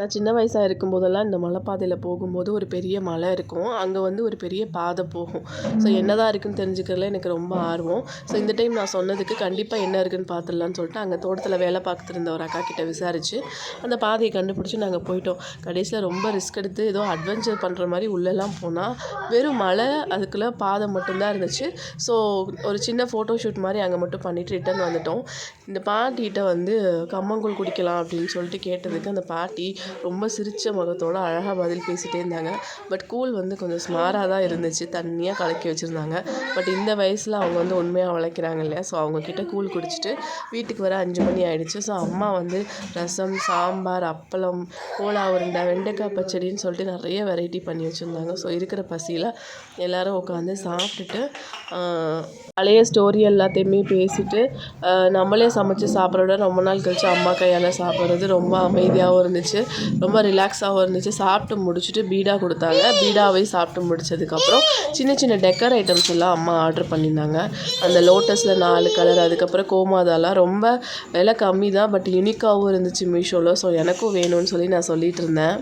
நான் சின்ன வயசாக இருக்கும்போதெல்லாம் இந்த மலைப்பாதையில போகும்போது ஒரு பெரிய மலை இருக்கும். அங்கே வந்து ஒரு பெரிய பாதை போகும். ஸோ என்னதான் இருக்குன்னு தெரிஞ்சுக்கிறதுல எனக்கு ரொம்ப ஆர்வம். ஸோ இந்த டைம் நான் சொன்னதுக்கு கண்டிப்பாக என்ன இருக்குன்னு பார்த்துடலான்னு சொல்லிட்டு அங்கே தோட்டத்தில் வேலை பார்த்துட்டு இருந்த ஒரு அக்கா கிட்ட விசாரிச்சு அந்த பாதையை கண்டுபிடிச்சி நாங்கள் போயிட்டோம். கடைசியில் ரொம்ப ரிஸ்க் எடுத்து ஏதோ அட்வென்ச்சர் பண்ணுற மாதிரி உள்ளெல்லாம் போனால் வெறும் மலை அதுக்குள்ளே பாதை மட்டும்தான் இருந்துச்சு. ஸோ ஒரு சின்ன ஃபோட்டோ ஷூட் மாதிரி அங்கே மட்டும் பண்ணிவிட்டு ரிட்டர்ன் வந்துட்டோம். இந்த பாட்டிகிட்ட வந்து கம்மங்கூழ் குடிக்கலாம் அப்படின்னு சொல்லிட்டு கேட்டதுக்கு அந்த பாட்டி ரொம்ப சிரித்த முகத்தோடு அழகாக பதில் பேசிகிட்டே இருந்தாங்க. பட் கூழ் வந்து கொஞ்சம் ஸ்மாராக தான் இருந்துச்சு. தண்ணியாக கலக்கி வச்சுருந்தாங்க. பட் இந்த வயசில் அவங்க வந்து உண்மையாக உழைக்கிறாங்க இல்லையா? ஸோ அவங்கக்கிட்ட கூழ் குடிச்சிட்டு வீட்டுக்கு வர அஞ்சு மணி ஆகிடுச்சு ஸோ அம்மா வந்து ரசம் சாம்பார் அப்பளம் கோலா உருண்டை வெண்டைக்காய் பச்சடின்னு சொல்லிட்டு நிறைய வெரைட்டி பண்ணி வச்சுருந்தாங்க. ஸோ இருக்கிற பசியில் எல்லோரும் உட்காந்து சாப்பிட்டுட்டு பழைய ஸ்டோரி எல்லாத்தையுமே பேசிட்டு நம்மளே சமைச்சு சாப்பிட்றத ரொம்ப நாள் கழிச்சு அம்மா கையால் சாப்பிட்றது ரொம்ப அமைதியாகவும் இருந்துச்சு. ரொம்ப ரிலாக்ஸாகவும் இருந்துச்சு. சாப்பிட்டு முடிச்சுட்டு பீடா கொடுத்தாங்க. பீடாவை சாப்பிட்டு முடிச்சதுக்கப்புறம் சின்ன சின்ன டெக்கர் ஐட்டம்ஸ் எல்லாம் அம்மா ஆர்டர் பண்ணியிருந்தாங்க. அந்த லோட்டஸில் நாலு கலர் அதுக்கப்புறம் கோமாதாலாம் ரொம்ப விலை கம்மி தான் பட் யூனிக்காகவும் இருந்துச்சு மீஷோவில் ஸோ எனக்கும் வேணும்னு சொல்லி நான் சொல்லிட்டு இருந்தேன்.